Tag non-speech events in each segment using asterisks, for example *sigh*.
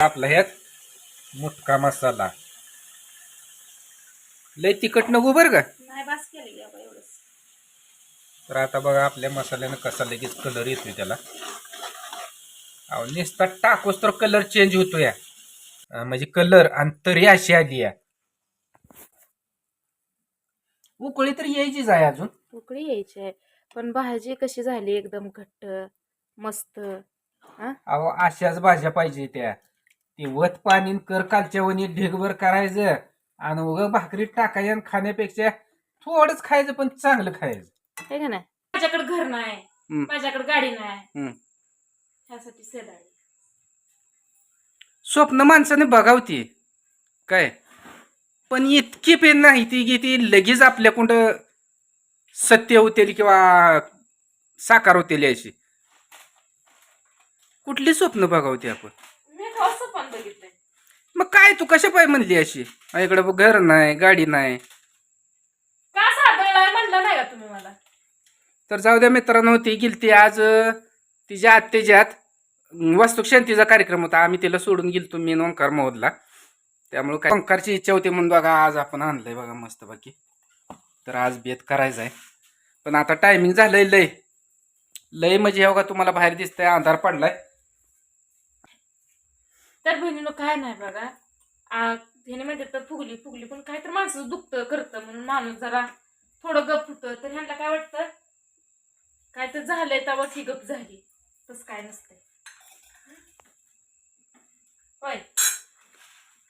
आपला ह्यात मुटका मसाला. लय तिखट नको बरं का? नाही बास केलं की बाबा एवढंच. तर आता बघा आपल्या मसाल्यानं कसा लगेच कलर येतोय त्याला. अहो नुसता टाकूस तर कलर चेंज होतो या अं, म्हणजे कलर आणि तरी अशी आली या. उकळी तर यायचीच आहे अजून. उकळी यायची आहे. पण भाजी कशी झाली एकदम घट्ट मस्त हा? अहो अशाच भाज्या पाहिजे त्या. ते वत पाणी न कर कालच्या वनी ढेगभर करायचं. आणि उग भाकरीत टाकायचं आणि खाण्यापेक्षा थोडंच खायचं पण चांगलं खायचं. आहे का नाही? माझ्याकडे घर नाही. हम्म. माझ्याकडे गाडी नाही. हम्म. ह्यासाठी सेदाळी स्वप्न माणसाने बघावती. काय? पण इतकी पेन नाही ती की ती लगेच आपल्या कुठं सत्य होतेली किंवा साकार होतेली अशी कुठली स्वप्न बघावती आपण? असं पण बघितलंय. मग काय तू कशा पाय म्हणली अशी? माझ्याकडे घर नाही गाडी नाही. का सादळलाय म्हणलं नाही का तुम्ही मला? तर जाऊ द्या मित्रांनो ती गेलती आज अं, तिच्या आत्तेच्यात अं, वास्तुशांतीचा कार्यक्रम होता. आम्ही तिला सोडून गेलतो मी आणि ओंकार महोदला त्यामुळे काय? ओंकारची इच्छा होती म्हणून बघा आज आपण आणलंय बघा मस्त बाकी तर आज बेत करायचा आहे पण आता टायमिंग झालंय लय. लय म्हणजे हो का तुम्हाला बाहेर दिसतंय अंधार पडलाय. तर बहिणीनं काय नाही बघा. आ, ह्याने म्हणतात तर फुगली फुगली. पण काय तर माणसं दुखतं करतं म्हणून माणूस जरा थोडं गप होतं. तर ह्यांना काय वाटतं? काय तर झालंय तेव्हा ही गप झाली. तसं काय नसतंय. होय.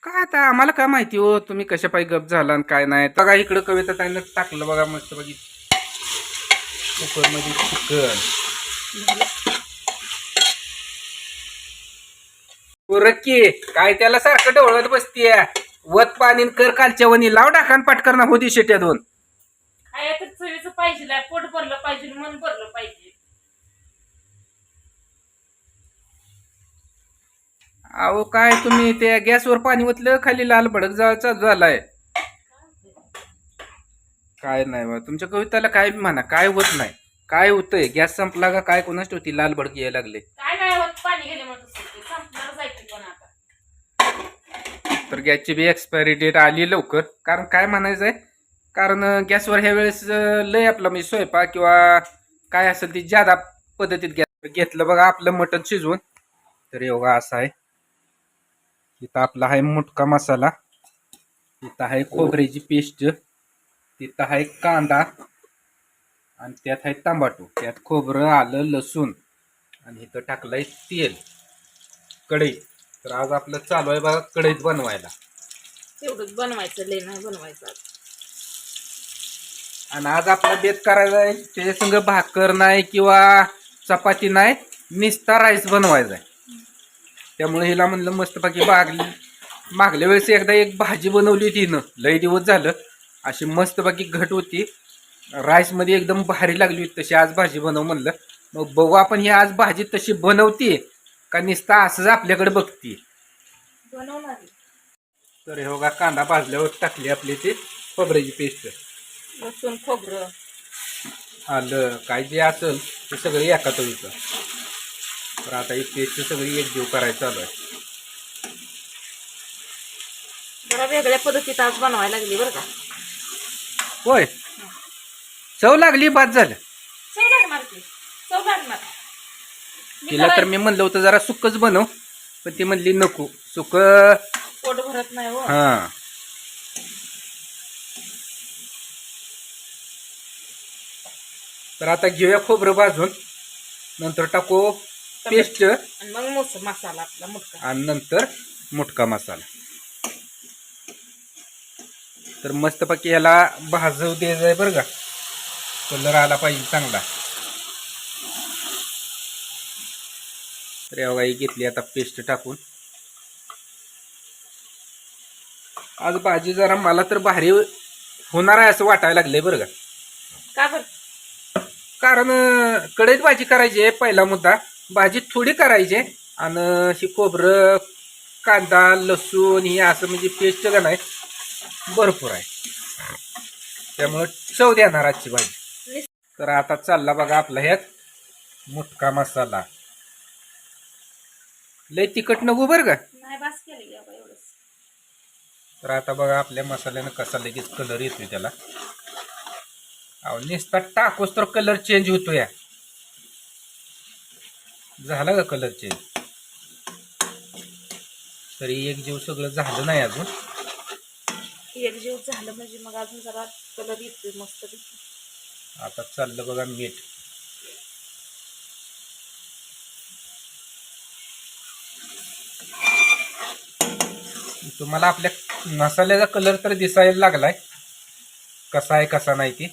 काय आता आम्हाला काय माहिती हो तुम्ही कशा पायी गप झाला आणि काय नाही. बघा इकडं कविता ताईनं टाकलं बघा मस्त बघितलं कुकरमध्ये चिकन. रक्की काय त्याला सारखं ढवळत बसतीय. वत पाणी कर कालच्या वनी लाव टाकान पटकन होती शेट्या दोन काय तर चवीचं पाहिजे पोट भरलं पाहिजे मन भरलं पाहिजे. अहो काय तुम्ही त्या गॅसवर पाणी ओतलं खाली लाल भडक जायचा झालाय. काय नाही बा तुमच्या कविताला काय बी म्हणा काय होत नाही. काय होतंय? गॅस संपला का काय कोणाच होती लाल भडक यायला लागले. काय नाही होत पाणी गेले म्हणत ते संपणार जायचं पण आता तर गॅसची बी एक्सपायरी डेट आली लवकर. कारण काय म्हणायचं आहे कारण गॅसवर ह्या वेळेस लय आपला म्हणजे स्वयंपाक किंवा काय असेल ती ज्यादा पद्धतीत गॅस घेतलं बघा आपलं मटण शिजवून. तर योगा असा आहे. इथं आपला आहे मुटका मसाला. तिथं आहे खोबऱ्याची पेस्ट. तिथं आहे कांदा. आणि त्यात आहे टमाटो त्यात खोबरं आलं लसूण. आणि इथं टाकलंय तेल. कढई. तर आज आपलं चालू आहे बघा कढईत बनवायला. तेवढंच बनवायचं लय नाही बनवायचं आज. आणि आज आपला बेत करायचा आहे त्याच्या संग भाकर नाही किंवा चपाती नाही निस्ता राईस बनवायचा आहे. त्यामुळे हिला म्हणलं मस्तपैकी बागली मागल्या वेळेस एकदा एक भाजी बनवली होती हिनं लय दिवस झालं अशी मस्तपैकी घट होती. राईसमध्ये एकदम भारी लागली होती तशी आज भाजी बनव म्हणलं. मग बघू आपण ही आज भाजी तशी बनवते का निस्ता असंच आपल्याकडे बघते. तर हे बघा कांदा भाजल्यावर टाकली आपली ती खोबऱ्याची पेस्ट. लसूण खोबरं. आलं काय जे असेल ते सगळे एकाच होतं. तर आता ही पेस्ट सगळी एकजीव करायचं चालू आहे. जरा वेगळ्या पद्धतीत आज बनवायला लागली बरं का. होय. चव लागली बाद झालं. चव लागणार चव लागणार. तिला तर. मी म्हणलं होतं जरा सुकच बनव पण ती म्हणली नको. सुक पोट भरत नाही हो. हा. तर आता घेऊया खोबरं भाजून. नंतर टाकू पेस्ट. आणि मग मोस मसाला आपला मुटका आणि नंतर मुटका मसाला. तर मस्तपैकी याला भाजव द्यायचं आहे बरं का. कलर आला पाहिजे चांगला. ही घेतली आता पेस्ट टाकून. आज भाजी जरा मला तर भारी होणार आहे असं वाटायला लागलंय बरं का. कारण कढईत भाजी करायची आहे पहिला मुद्दा. भाजी थोडी करायची आहे. आणि ही खोबरं कांदा लसूण ही असं म्हणजे पेस्ट का नाही. भरपूर आहे. त्यामुळं चव देणार आजची भाजी. तर आता चालला बघा आपला ह्यात. मुटका मसाला. लय तिखट नको बरं का? नाही नाही बास केलं की बाबा एवढंच. तर आता बघा आपल्या मसाल्यानं कसा लगेच कलर येतोय त्याला. अहो नुसता टाकूस तर कलर चेंज होतो या झाला का कलर चेंज तरी एक जीव सगळं झालं नाही अजून. एक जीव झालं म्हणजे मग अजून जरा कलर येतोय मस्त आता चाललं बघा मीठ तुम्हाला आपल्या मसाल्याचा कलर तर दिसायला लागलाय. कसा आहे कसा नाही ती.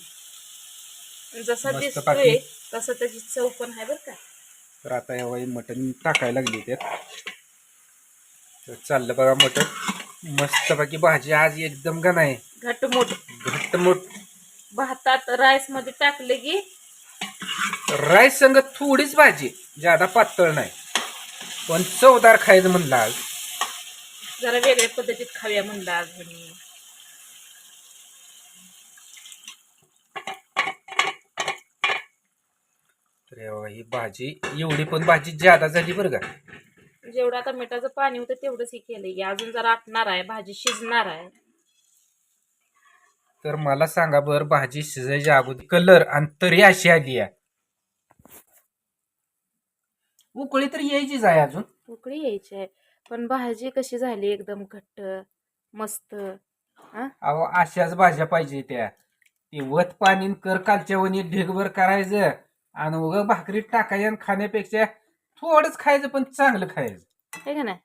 जसा दिसतोय. तसं त्याची चव पण आहे बरं का. तर आता यावेळी मटण टाकायला लागली त्यात. तर चाललं बघा मटण. मस्तपैकी भाजी आज एकदम का नाही. घटमुट घट्ट मोठ भातात राईसमध्ये टाकले की राईस संग थोडीच भाजी ज्यादा पातळ नाही. पण चवदार खायचं म्हणलं आज. जरा वेगळ्या पद्धतीत खाऊया म्हणलं आज ह्यांनी. तर हे ही भाजी एवढी पण भाजी ज्यादा झाली बरं का? जेवढं आता मिठाचं पाणी होतं तेवढंच हे केलंय. अजून जरा आटणार आहे भाजी शिजणार आहे. तर मला सांगा बर भाजी शिजायच्या अगोदर कलर आणि तरी अशी आली आहे. उकळी तर यायचीच आहे अजून. उकळी यायची आहे. पण भाजी कशी झाली एकदम घट्ट मस्त अहो अशाच भाज्या पाहिजे त्या. ती वत पाणी न कर कालच्या वनी ढेगभर करायचं आणि उग भाकरीत टाकायचं आणि खाण्यापेक्षा थोडंच खायचं पण चांगलं खायचं. आहे का नाही?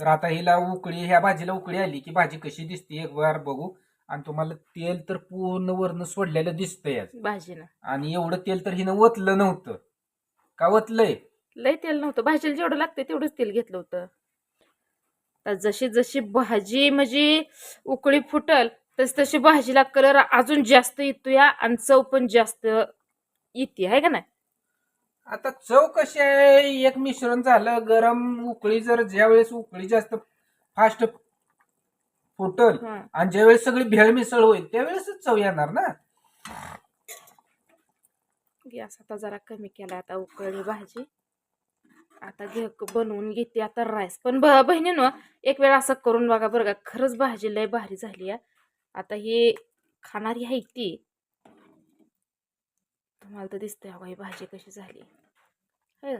तर आता हिला उकळी ह्या भाजीला उकळी आली की भाजी कशी दिसते एक बार बघू. आणि तुम्हाला तेल तर पूर्ण वर्ण सोडलेलं दिसतंय. आज. भाजीनं. आणि एवढं तेल तर हिनं ओतलं नव्हतं. का ओतलंय? लय तेल नव्हतं. भाजीला जेवढं लागतं तेवढंच तेल घेतलं होतं. तर जशी जशी भाजी म्हणजे उकळी फुटल तस तशी भाजीला कलर अजून जास्त येतोय आणि चव पण जास्त येते आहे का नाही? आता चव कशी आहे? एक मिश्रण झालं गरम उकळी जर ज्या वेळेस उकळी जास्त फास्ट फुटल हं. आणि ज्यावेळेस सगळी भेळ मिसळ होईल त्यावेळेसच चव येणार ना? गॅस आता जरा कमी केला आता उकळली भाजी. आता घे बनवून घेते आता राईस पण ब बहिणीनं एक वेळ असं करून बघा बरं का खरंच भाजी लय भारी झाली आहे आता ही खाणारी आहे ती. तुम्हाला तर दिसतंय अगं ही भाजी कशी झाली. है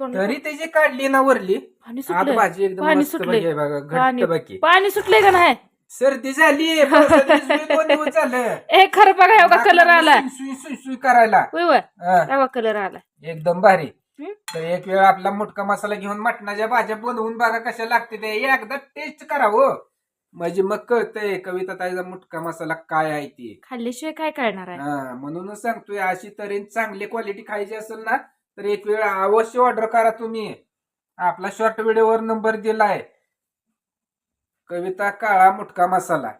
तरी त्याची काढली ना वरली पाणी आत सुटलंय भाजी एकदम पाणी मस्त सुटलंय. घट्ट पाणी बाकी पाणी सुटलंय का नाही? सर्दी झाली दोन दिवस झालं. *laughs* ए खरं बघा एवढा कलर आला सुई सुई सुई करायला. होय होय. हा, एवढा कलर आला एकदम भारी? तर एक वेळ आपला मुटका मसाला घेऊन मटणाच्या भाज्या बनवून बघा कशा लागते ते. एकदा टेस्ट करावं म्हणजे मग कळतंय कविता ताईचा मुटका मसाला काय आहे ती. खाल्ल्याशिवाय काय कळणार आहे? हा म्हणूनच सांगतोय अशी तऱ्हेने चांगली क्वालिटी खायची असेल ना तर एक वेळ अवश्य ऑर्डर करा तुम्ही. आपला शॉर्ट व्हिडिओवर नंबर दिलाय. कविता काळा मुटका मसाला.